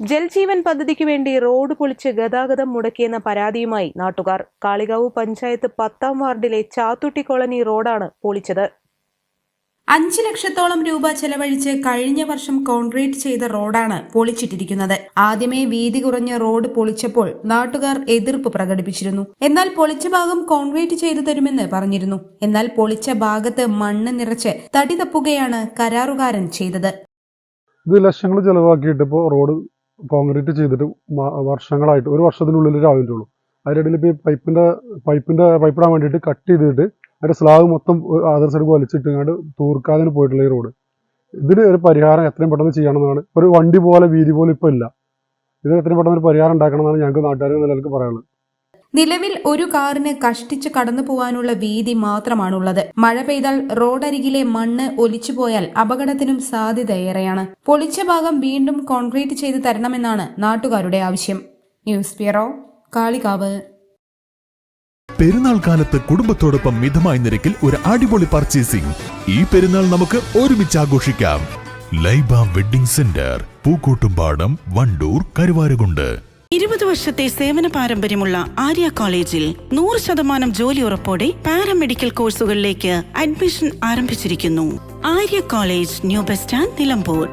Jaljeevan പദ്ധതിക്ക് വേണ്ടി road പൊളിച്ച് ഗതാഗതം മുടക്കിയെന്ന പരാതിയുമായി നാട്ടുകാർ. കാളികാവ് പഞ്ചായത്ത് പത്താം വാർഡിലെ ചാത്തുട്ടി കോളനി റോഡാണ് പൊളിച്ചത്. അഞ്ച് ലക്ഷത്തോളം രൂപ ചെലവഴിച്ച് കഴിഞ്ഞ വർഷം കോൺക്രീറ്റ് ചെയ്ത റോഡാണ് പൊളിച്ചിട്ടിരിക്കുന്നത്. ആദ്യമേ വീതി കുറഞ്ഞ റോഡ് പൊളിച്ചപ്പോൾ നാട്ടുകാർ എതിർപ്പ് പ്രകടിപ്പിച്ചിരുന്നു. എന്നാൽ പൊളിച്ച ഭാഗം കോൺക്രീറ്റ് ചെയ്തു തരുമെന്ന് പറഞ്ഞിരുന്നു. എന്നാൽ പൊളിച്ച ഭാഗത്ത് മണ്ണ് നിറച്ച് തടി തപ്പുകയാണ് കരാറുകാരൻ ചെയ്തത്. ഇത് ലക്ഷങ്ങൾ ചിലവാക്കിയിട്ട് ഇപ്പോൾ റോഡ് കോൺക്രീറ്റ് ചെയ്തിട്ട് വർഷങ്ങളായിട്ട് ഒരു വർഷത്തിനുള്ളിൽ ആയിട്ടുള്ളൂ അതിനിടയിൽ ഇപ്പോൾ ഈ പൈപ്പിന്റെ പൈപ്പിന്റെ പൈപ്പിടാൻ വേണ്ടിയിട്ട് കട്ട് ചെയ്തിട്ട് അതിന്റെ സ്ലാബ് മൊത്തം അതർ സൈഡ് വലിച്ചിട്ടുകൊണ്ട് തൂർക്കാതിന് പോയിട്ടുള്ള ഈ റോഡ് ഇതിന് ഒരു പരിഹാരം എത്രയും പെട്ടെന്ന് ചെയ്യണമെന്നാണ്. ഒരു വണ്ടി പോലെ വീതി പോലും ഇപ്പോൾ ഇല്ല. ഇതിന് എത്രയും പെട്ടെന്ന് ഒരു പരിഹാരം ഉണ്ടാക്കണമെന്നാണ് ഞങ്ങൾക്ക് നാട്ടുകാരെ നിലനിൽക്ക് പറയാനുള്ളത്. നിലവിൽ ഒരു കാറിന് കഷ്ടിച്ച് കടന്നു പോകാനുള്ള വീതി മാത്രമാണുള്ളത്. മഴ പെയ്താൽ റോഡരികിലെ മണ്ണ് ഒലിച്ചുപോയാൽ അപകടത്തിനും സാധ്യത ഏറെയാണ് പൊളിച്ച ഭാഗം വീണ്ടും കോൺക്രീറ്റ് ചെയ്ത് തരണമെന്നാണ് നാട്ടുകാരുടെ ആവശ്യം. News bureau Kalikavu. പെരുന്നാൾ കാലത്ത് കുടുംബത്തോടൊപ്പം മിതമായ നിരക്കിൽ ഒരു അടിപൊളി പർച്ചേസിംഗ് ഈ പെരുന്നാൾ നമുക്ക് ഒരുമിച്ച് ആഘോഷിക്കാം. Laiba wedding centre Pookkottumpadam Wandoor Karuvarakundu. ഇരുപത് വർഷത്തെ സേവന പാരമ്പര്യമുള്ള ആര്യ കോളേജിൽ നൂറ് ശതമാനം ജോലി ഉറപ്പോടെ പാരാമെഡിക്കൽ കോഴ്സുകളിലേക്ക് അഡ്മിഷൻ ആരംഭിച്ചിരിക്കുന്നു. Arya college new bus stand Nilambur.